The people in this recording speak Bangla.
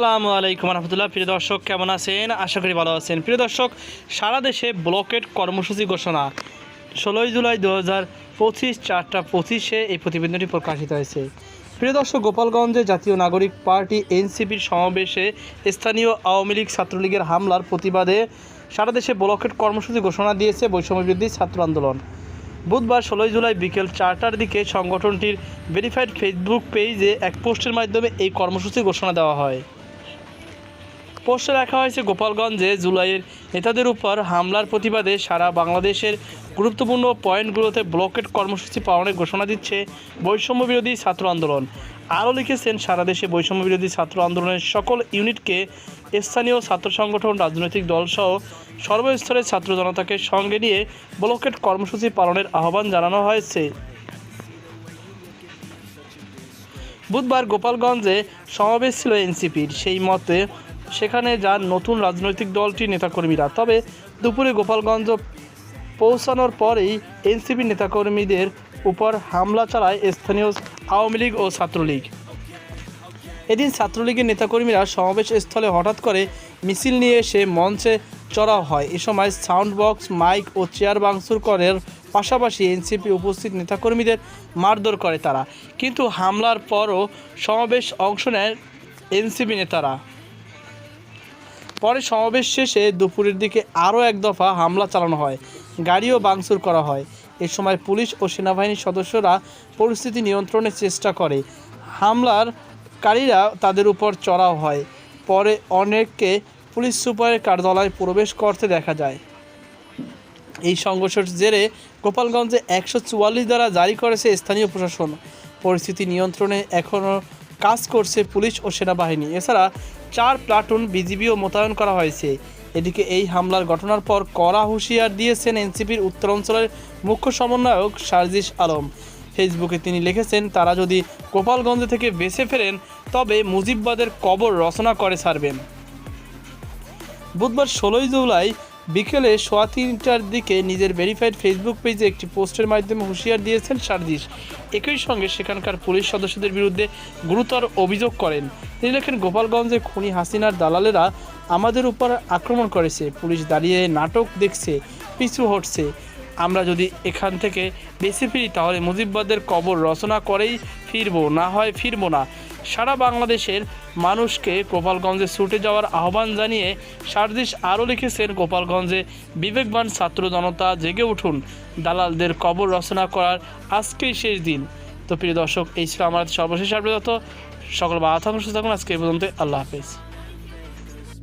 আসসালামু আলাইকুম রহমতুল্লাহ। প্রিয় দর্শক, কেমন আছেন? আশা করি ভালো আছেন। প্রিয় দর্শক, সারা দেশে ব্লকেট কর্মসূচি ঘোষণা। ষোলোই জুলাই দু হাজার পঁচিশ চারটা পঁচিশে এই প্রতিবেদনটি প্রকাশিত হয়েছে। প্রিয় দর্শক, গোপালগঞ্জে জাতীয় নাগরিক পার্টি এনসিপির সমাবেশে স্থানীয় আওয়ামী লীগ ছাত্রলীগের হামলার প্রতিবাদে সারা দেশে ব্লকেট কর্মসূচি ঘোষণা দিয়েছে বৈষম্য বিরোধী ছাত্র আন্দোলন। বুধবার ষোলোই জুলাই বিকেল চারটার দিকে সংগঠনটির ভেরিফাইড ফেসবুক পেজে এক পোস্টের মাধ্যমে এই কর্মসূচি ঘোষণা দেওয়া হয়। পোস্টে রাখা হয়েছে গোপালগঞ্জে জুলাইয়ের নেতাদের উপর হামলার প্রতিবাদে সারা বাংলাদেশের গুরুত্বপূর্ণ পয়েন্টগুলোতে ব্লকেট কর্মসূচি পালনের ঘোষণা দিচ্ছে বৈষম্য বিরোধী ছাত্র আন্দোলন। আরও লিখেছেন, সারা দেশে বৈষম্য বিরোধী ছাত্র আন্দোলনের সকল ইউনিটকে স্থানীয় ছাত্র সংগঠন, রাজনৈতিক দলসহ সর্বস্তরের ছাত্র জনতাকে সঙ্গে নিয়ে ব্লকেট কর্মসূচি পালনের আহ্বান জানানো হয়েছে। বুধবার গোপালগঞ্জে সমাবেশ ছিল এনসিপির। সেই মতে সেখানে যান নতুন রাজনৈতিক দলটির নেতাকর্মীরা। তবে দুপুরে গোপালগঞ্জ পৌঁছানোর পরেই এনসিপি নেতাকর্মীদের উপর হামলা চালায় স্থানীয় আওয়ামী লীগ ও ছাত্রলীগ। এদিন ছাত্রলীগের নেতাকর্মীরা সমাবেশ স্থলে হঠাৎ করে মিছিল নিয়ে এসে মঞ্চে চড়াও হয়। এ সময় সাউন্ড বক্স মাইক ও চেয়ার ভাঙচুর করার পাশাপাশি এনসিপি উপস্থিত নেতাকর্মীদের মারধর করে তারা। কিন্তু হামলার পরও সমাবেশ অংশ নেয় এনসিপি নেতারা। পরে সমাবেশ শেষে দুপুরের দিকে আরও এক দফা হামলা চালানো হয়, গাড়িও ভাঙচুর করা হয়। এ সময় পুলিশ ও সেনাবাহিনীর সদস্যরা পরিস্থিতি নিয়ন্ত্রণের চেষ্টা করে। হামলার কারীরা তাদের উপর চড়াও হয়। পরে অনেককে পুলিশ সুপারের কার্যালয়ে প্রবেশ করতে দেখা যায়। এই সংঘর্ষের জেরে গোপালগঞ্জে একশো চুয়াল্লিশ দ্বারা জারি করেছে স্থানীয় প্রশাসন। পরিস্থিতি নিয়ন্ত্রণে এখনও কাজ করছে পুলিশ ও সেনাবাহিনী। এছাড়া চার প্লাটুন বিজিবিও মোতায়েন করা হয়েছে। এদিকে এই হামলার ঘটনার পর কড়া হুঁশিয়ার দিয়েছেন এনসিপির উত্তরাঞ্চলের মুখ্য সমন্বয়ক সার্জিস আলম। ফেসবুকে তিনি লিখেছেন, তারা যদি গোপালগঞ্জ থেকে বেঁচে ফেরেন, তবে মুজিববাদের কবর রচনা করে ছাড়বেন। বুধবার ষোলোই জুলাই বিকেলে সোয়া তিনটার দিকে নিজের ভেরিফাইড ফেসবুক পেজে একটি পোস্টের মাধ্যমে হুঁশিয়ার দিয়েছেন সার্জিস। একই সঙ্গে সেখানকার পুলিশ সদস্যদের বিরুদ্ধে গুরুতর অভিযোগ করেন। তিনি লেখেন, গোপালগঞ্জে খুনি হাসিনার দালালেরা আমাদের উপর আক্রমণ করেছে। পুলিশ দাঁড়িয়ে নাটক দেখছে, পিছু হটছে। আমরা যদি এখান থেকে বেঁচে ফিরি, তাহলে মুজিববাদের কবর রচনা করেই ফিরবো, না হয় ফিরবো না। সারা বাংলাদেশের মানুষকে গোপালগঞ্জে ছুটে যাওয়ার আহ্বান জানিয়ে সারদিস আরও লিখেছেন, গোপালগঞ্জে বিবেকবান ছাত্র জনতা জেগে উঠুন। দালালদের কবর রচনা করার আজকেই শেষ দিন। তো প্রিয় দর্শক, এই ছিল আমার সর্বশেষ আপডেট সকল বা থাকুন থাকুন। আজকে এই পর্যন্ত আল্লাহ হাফেজ।